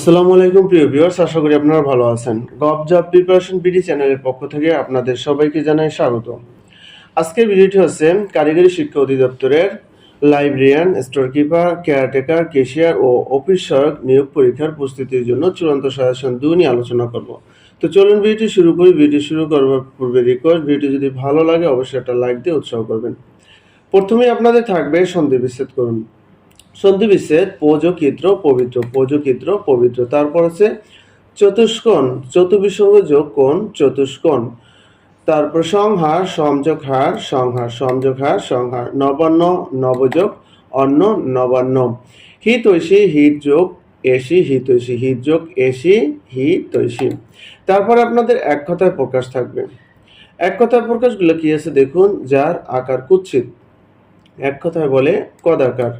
আসসালামু আলাইকুম, প্রিয় ভিউয়ার্স আশা করি আপনারা ভালো আছেন। গভ জব প্রিপারেশন বিডি চ্যানেলের পক্ষ থেকে আপনাদের সবাইকে জানাই স্বাগত। আজকের ভিডিওটি হচ্ছে কারিগরি শিক্ষা অধিদপ্তরের librarian store keeper caretaker cashier ও অফিস সহায়ক নিয়োগ পরীক্ষার প্রস্তুতির জন্য চূড়ান্ত সাজেশন দুই নিয়ে আলোচনা করব। তো চলুন ভিডিওটি শুরু করি। ভিডিও শুরু করবার পূর্বে রিকোয়েস্ট ভিডিওটি যদি ভালো লাগে অবশ্যই একটা লাইক দিয়ে উৎসাহ করবেন। প্রথমেই আপনাদের থাকবে সন্ধি বিচ্ছেদ করুন। সন্ধি বিচ্ছেদ পোজকিত্র পবিত্র পোজকিত্র পবিত্র। তারপর আছে চতুষ্কোণ চতুর্বিসর্গ যোগ কোণ, চতুষ্কোণ। তারপর সংহার সংযোগ হার সংহার সংযোগ হার সংহার, নবান্ন, নবযোগ, অন্ন, নবান্ন। হিত ঐশী হিত যোগ এসি হিত ঐশী হিত যোগ এসি হিত ঐশী তারপর আপনাদের এক কথায় প্রকাশ থাকবে। এক কথায় প্রকাশগুলো কি আছে দেখুন, যার আকার কুৎসিত এক কথায় বলে কদাকার।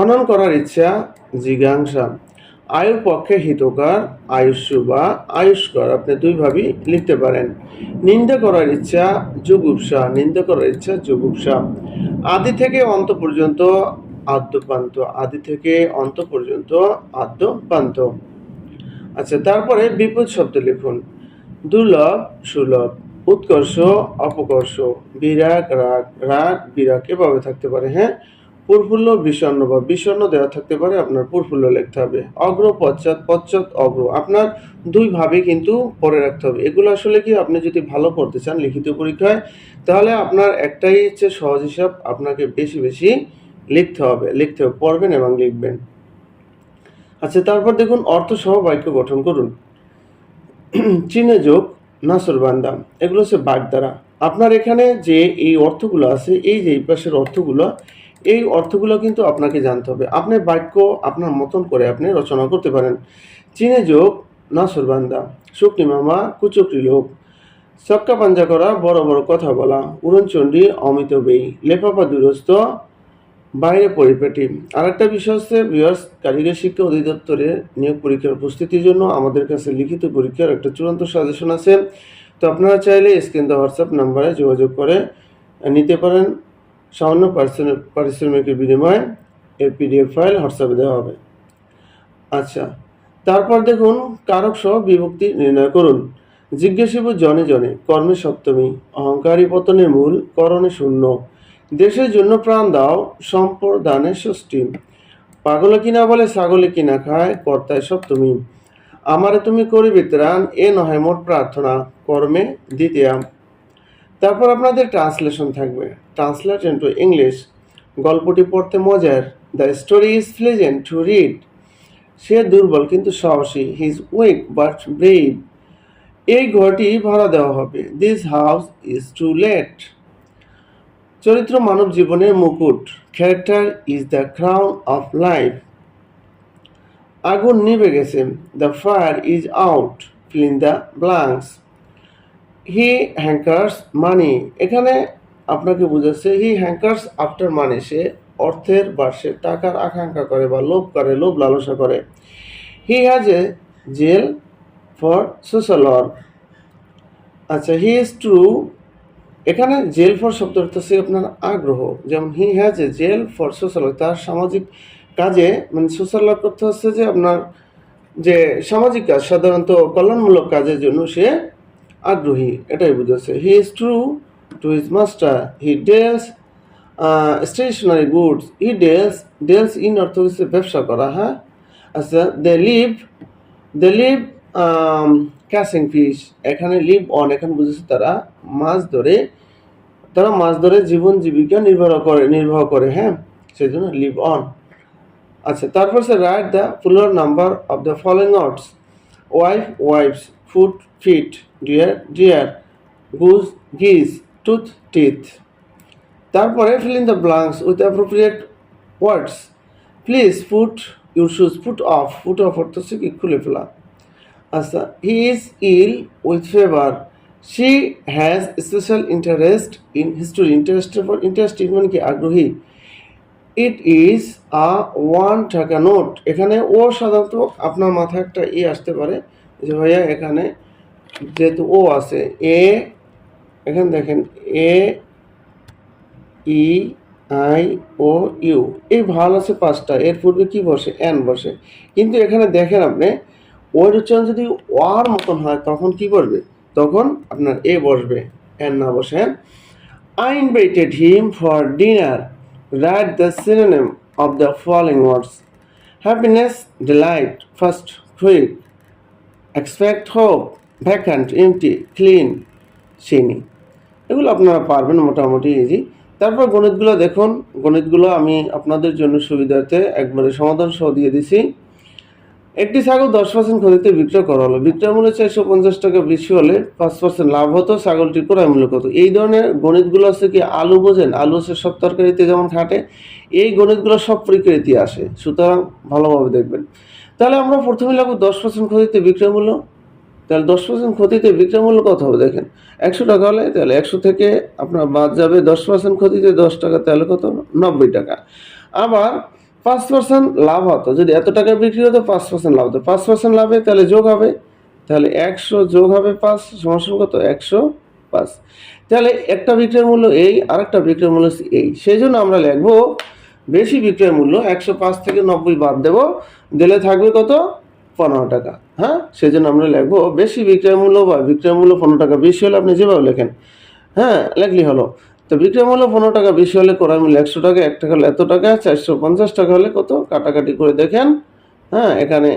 হনন করার ইচ্ছা, জিজ্ঞাংসা। আয়ুর পক্ষে হিতকার, আয়ুষ্য বা আয়ুষ্কর, আপনি দুইভাবেই লিখতে পারেন। নিন্দা করার ইচ্ছা, যুগুপসা। নিন্দা করার ইচ্ছা, যুগুপসা। আদি থেকে অন্ত পর্যন্ত আদ্যপান্ত। আদি থেকে অন্ত পর্যন্ত আদ্যপান্ত। আচ্ছা তারপরে বিপদ শব্দ লিখুন। দুর্লভ, সুলভ, উৎকর্ষ, অপকর্ষ। বিরাগ, রাগ। রাগ, বিরাগ এভাবে থাকতে পারে হ্যাঁ? প্রফুল্ল বিষণ্ণ বা বিষণ্ণ দেওয়া থাকতে পারে, আপনার প্রফুল্ল লিখতে হবে। অগ্র, পশ্চাৎ পশ্চাৎ, অগ্র। আপনার দুইভাবে কিন্তু পরে রাখতে হবে। এগুলো আসলে কি, আপনি যদি ভালো করতে চান লিখিত পরীক্ষায়, তাহলে আপনার একটাই হচ্ছে সহজ হিসাব, আপনাকে বেশি বেশি লিখতে হবে। লিখতে হবে, পড়বেন এবং লিখবেন। আচ্ছা তারপর দেখুন অর্থ সহ বাক্য গঠন করুন। চীনে যোগ, নাসর বান্দা। এগুলো হচ্ছে বাগদারা আপনার এখানে যে এই অর্থগুলো আছে, এই যে এই পাশের অর্থগুলো এই অর্থগুলো কিন্তু আপনাকে জানতে হবে। আপনি বাক্য আপনার মতন করে আপনি রচনা করতে পারেন। চীনে যোগ নাসর বান্দা শুকনি মামা, কুচকরি লোক। সক্কা পাঞ্জা করা, বড় বড় কথা বলা। উড়নচণ্ডী, অমিত বেই। লেফাফা দূরস্থ, বাইরে পরিপাটি। আরেকটা বিষয় হচ্ছে বিহার্স কারিগরি শিক্ষা অধিদপ্তরের নিয়োগ পরীক্ষার উপস্থিতির জন্য আমাদের কাছে লিখিত পরীক্ষার একটা চূড়ান্ত সাজেশন আছে। তো আপনারা চাইলে স্ক্রিন দেওয়া হোয়াটসঅ্যাপ নাম্বারে যোগাযোগ করে নিতে পারেন। সামান্য পারিশ্রমিক, পারিশ্রমিকের বিনিময়ে এর পিডিএফ ফাইল হোয়াটসঅ্যাপে দেওয়া হবে। আচ্ছা তারপর দেখুন কারক সহ বিভক্তি নির্ণয় করুন। জিজ্ঞাসিব জনে জনে, কর্মে সপ্তমী, অহংকারী পতনের মূল, করণে শূন্য। দেশের জন্য প্রাণ দাও সম্প্রদানে ষষ্ঠী। পাগলে কিনা বলে ছাগলে কিনা খায়, কর্তায় সপ্তমী। আমারে তুমি করিবে ত্রাণ, এ নহে মোট প্রার্থনা, কর্মে দ্বিতীয়া তারপর আপনাদের ট্রান্সলেশন থাকবে। ট্রান্সলেট ইন্টু ইংলিশ গল্পটি পড়তে মজার। The story is pleasant to read সে দুর্বল কিন্তু সাহসী। He is weak but brave এই ঘরটি ভাড়া দেওয়া হবে। This house is to let চরিত্র মানব জীবনের মুকুট। Character is the crown of life আগুন নিভে গেছে। The fire is out fill the blanks he hankers money এখানে আপনাকে বুঝাচ্ছে হি হ্যাঙ্কার্স আফটার মানি সে অর্থের বা সে টাকার আকাঙ্ক্ষা করে বা লোভ করে, লোভ লালসা করে। He has a zeal for social work আচ্ছা হি ইজ ট্রু এখানে জেল ফর শব্দ হচ্ছে আপনার আগ্রহ। যেমন he has a zeal for social work তার সামাজিক কাজে মানে সোশ্যাল ওয়ার্ক করতে হচ্ছে যে আপনার যে সামাজিক কাজ, সাধারণত কল্যাণমূলক কাজের জন্য সে আগ্রহী, এটাই বুঝেছে। He is true to his master he deals stationery goods he deals deals in অর্থ হচ্ছে ব্যবসা করা হ্যাঁ? আচ্ছা they live they live catching fish এখানে লিভ অন এখানে বুঝেছে তারা মাছ ধরে, তারা মাছ ধরে জীবন জীবিকা নির্ভর করে, নির্বাহ করে হ্যাঁ? সেই জন্য লিভ অন আচ্ছা তারপর সে write the plural number of the following outs wife wives foot feet deer deer goose geese tooth teeth তারপরে fill in the blanks with appropriate words please put your shoes put off put off অর্থ হচ্ছে কি? খুলে ফেলা। আচ্ছা he is ill with fever she has special interest in history interest interest মানে কি? আগ্রহী। ইট ইজ আ ওয়ান টাকা নোট এখানে ও সাধারণত আপনার মাথায় একটা ই আসতে পারে। যে ভাইয়া এখানে যেহেতু ও আছে এ এখানে দেখেন এ ই আই ও ইউ এই ভালো আছে পাঁচটা এর পূর্বে কি বসে? এন বসে। কিন্তু এখানে দেখেন আপনি ওর উচ্চারণ যদি ওয়ার মতন হয় তখন কি বসবে? তখন আপনার এ বসবে এন না বসে। হ্যাঁ I invited him for dinner. Write the synonym of the following happiness delight first first, quick, expect, hope, vacant, clean চিনি এগুলো আপনারা পারবেন মোটামুটি ইজি তারপর গণিতগুলো দেখুন। গণিতগুলো আমি আপনাদের জন্য সুবিধার্থে একবারে সমাধান সহ দিয়ে দিছি। একটি ছাগল দশ পার্সেন্ট ক্ষতিতে বিক্রয় করা হলো। বিক্রয় মূল্য চারশো পঞ্চাশ টাকা বেশি হলে পাঁচ পার্সেন্ট লাভ হতো। ছাগলটির ক্রয় মূল্য কত? এই ধরনের গণিতগুলো আছে কি? আলু বোঝেন? আলু হচ্ছে সব তরকারিতে যেমন খাটে এই গণিতগুলো সব প্রকৃতি আসে। সুতরাং ভালোভাবে দেখবেন। তাহলে আমরা প্রথমে লাগবো দশ পার্সেন্ট ক্ষতিতে বিক্রয় মূল্য। তাহলে দশ পার্সেন্ট ক্ষতিতে বিক্রয় মূল্য কত হবে দেখেন? একশো টাকা হলে তাহলে একশো থেকে আপনার বাদ যাবে দশ পার্সেন্ট ক্ষতিতে দশ টাকা, তাহলে কত? নব্বই টাকা। আবার পাঁচ পার্সেন্ট লাভ হতো। যদি এত টাকা বিক্রি হতো, পাঁচ পার্সেন্ট লাভ হতো। পাঁচ পার্সেন্ট লাভে তাহলে যোগ হবে। তাহলে একশো যোগ হবে পাঁচ সমান কত? একশো পাঁচ। তাহলে একটা বিক্রয়ের মূল্য এই, আরেকটা বিক্রয়ের মূল্য এই। সেই জন্য আমরা লিখব বেশি বিক্রয় মূল্য একশো পাঁচ থেকে নব্বই বাদ দেবো। দিলে থাকবে কত? পনেরো টাকা। হ্যাঁ? সেই জন্য আমরা লিখব বেশি বিক্রয় মূল্য বা বিক্রয় মূল্য পনেরো টাকা বেশি হলে আপনি যেভাবে লেখেন। হ্যাঁ? লেখলি হলো। তো বিক্রয় মূল্য পনেরো টাকা বেশি হলে করার মূল্য একশো টাকা, এক টাকা হলে এত টাকা, চারশো পঞ্চাশ টাকা হলে কত? কাটাকাটি করে দেখেন। হ্যাঁ? এখানে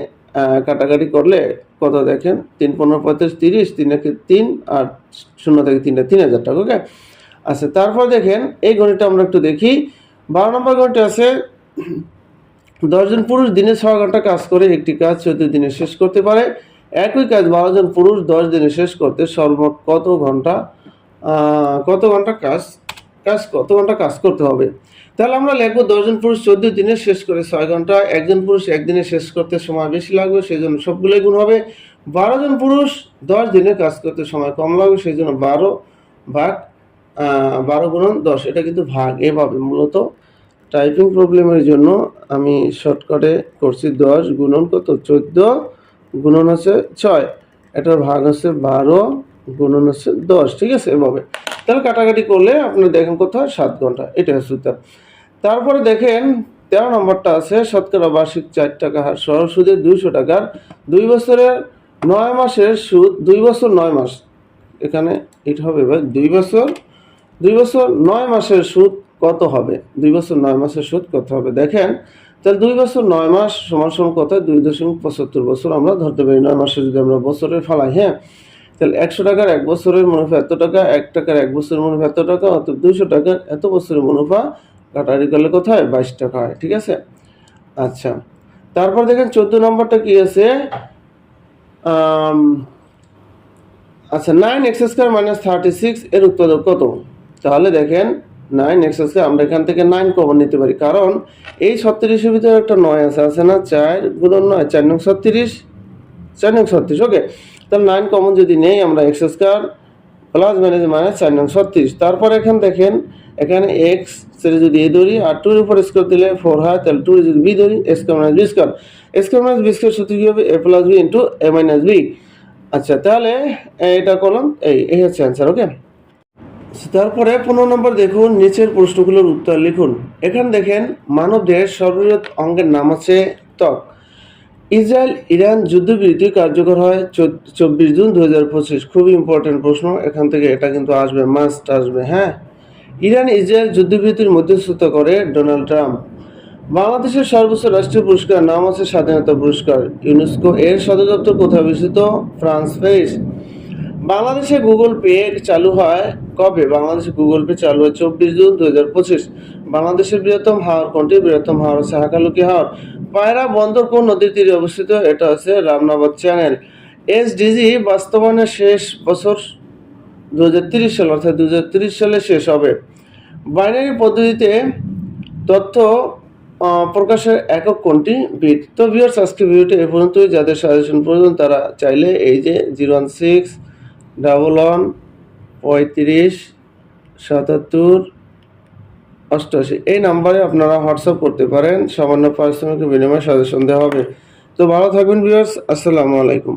কাটাকাটি করলে কত দেখেন? তিন পনেরো পঁয়ত্রিশ তিরিশ, তিন একে তিন আর শূন্য থেকে তিনটা তিন হাজার টাকা, ওকে? আচ্ছা তারপর দেখেন, এই গণিতটা আমরা একটু দেখি। বারো নম্বর গণিতটা আছে, দশজন পুরুষ দিনে ছয় ঘণ্টা কাজ করে, একটি কাজ চোদ্দ দিনে শেষ করতে পারে। একই কাজ বারো জন পুরুষ দশ দিনে শেষ করতে সর্বমোট কত ঘণ্টা কত ঘণ্টা কাজ কাজ, কত ঘণ্টা কাজ করতে হবে? তাহলে আমরা লিখব দশজন পুরুষ চোদ্দ দিনে শেষ করে ছয় ঘণ্টা, একজন পুরুষ একদিনে শেষ করতে সময় বেশি লাগবে সেই জন্য সবগুলোই গুণ হবে। বারো জন পুরুষ দশ দিনে কাজ করতে সময় কম লাগবে সেই জন্য বারো ভাগ বারো গুণন দশ, এটা কিন্তু ভাগ। এভাবে মূলত টাইপিং প্রবলেমের জন্য আমি শর্টকাটে করছি দশ গুণন কত? চোদ্দ গুণন হচ্ছে ছয়। এটার ভাগ হচ্ছে বারো গুণন হচ্ছে দশ, ঠিক আছে? এভাবে। তাহলে কাটাকাটি করলে আপনি দেখেন কোথায়? সাত ঘণ্টা। এটা হচ্ছে উত্তর তারপরে দেখেন, তেরো নম্বরটা আছে, শতকরা বার্ষিক চার টাকা হার সরল সুদের দুইশো টাকার দুই বছরের নয় মাসের সুদ, দুই বছর নয় মাস। এখানে এটা হবে, এবার দুই বছর দুই বছর নয় মাসের সুদ কত হবে? দুই বছর নয় মাসের সুদ কত হবে? দেখেন, তাহলে দুই বছর নয় মাস সমান সমান কত? দুই দশমিক পঁচাত্তর বছর আমরা ধরতে পারি। নয় মাসে যদি আমরা বছরে ফালাই হ্যাঁ? তাহলে একশো টাকার এক বছরের মুনাফা এত টাকা, এক টাকার এক বছরের মুনাফা এত টাকা অর্থাৎ দুইশো টাকার এত বছরের মুনাফা কাটারি করলে কোথায় বাইশ টাকা হয়, ঠিক আছে? আচ্ছা তারপর দেখেন চোদ্দ নম্বরটা কি আছে? আচ্ছা nine x square minus thirty six এর উৎপাদক কত? তাহলে দেখেন নাইন এক্স স্কোয়ার আমরা এখান থেকে নাইন কমন নিতে পারি। কারণ এই ছত্রিশের ভিতরে একটা নয় আছে আছে না? চার গুণন নয়, চার নং ছত্রিশ, চার নং ছত্রিশ ওকে তাহলে নাইন কমন যদি নেই, আমরা x square plus minus minus চার নং ছত্রিশ। তারপর এখানে দেখেন, এখানে এক্স সেটা যদি এ ধরি, আর টুর উপর স্কোয়ার দিলে ফোর হয়, তাহলে টু যদি বি ধরি square minus b square square minus b square সূত্র কী হবে? A plus b into a minus b আচ্ছা তাহলে এটা করলাম এই এই হচ্ছে অ্যান্সার ওকে তারপরে পনেরো নম্বর দেখুন, নিচের প্রশ্নগুলোর উত্তর লিখুন। এখানে দেখেন, মানবদেহের সর্ববৃহৎ অঙ্গের নাম আছে ত্বক। ইসরায়েল, ইরান যুদ্ধবিরতি কার্যকর হয় চব্বিশ জুন দু হাজার পঁচিশ। খুবই ইম্পর্টেন্ট প্রশ্ন, এখান থেকে এটা কিন্তু আসবে মাস্ট আসবে হ্যাঁ? ইরান, ইসরায়েল যুদ্ধবিরতির মধ্যস্থতা করে ডোনাল্ড ট্রাম্প। বাংলাদেশের সর্বোচ্চ রাষ্ট্রীয় পুরস্কার, নাম আছে স্বাধীনতা পুরস্কার, ইউনেস্কো এর সদর দপ্তর কোথায় অবস্থিত? ফ্রান্স প্যারিস বাংলাদেশে গুগল পে চালু হয় কবে? বাংলাদেশে গুগল পে চালু হয় চব্বিশ জুন দু হাজার পঁচিশ। বাংলাদেশের বৃহত্তম হাওর কোনটি? বৃহত্তম হাওর হচ্ছে হাকালুকি হাওর। পায়রা বন্দর কোন নদীর তীরে অবস্থিত? এটা হচ্ছে রামনাবাদ চ্যানেল। এসডিজি বাস্তবায়নের শেষ বছর দু হাজার তিরিশ সাল, অর্থাৎ দু হাজার তিরিশ সালে শেষ হবে। বাইনারি পদ্ধতিতে তথ্য প্রকাশের একক কোনটি? বিট। তো ভিউয়ার্স আজকে ভিডিওটি এ পর্যন্তই। যাদের সাজেশন প্রয়োজন, তারা চাইলে এই যে zero one six, double one পঁয়ত্রিশ, সাতাত্তর, অষ্টআশি। এই নাম্বারে আপনারা হোয়াটসঅ্যাপ করতে পারেন। সামান্য পারিশ্রমিকের বিনিময়ে সাজেশন দেওয়া হবে। তো ভালো থাকবেন, ভিউয়ার্স। আসসালামু আলাইকুম।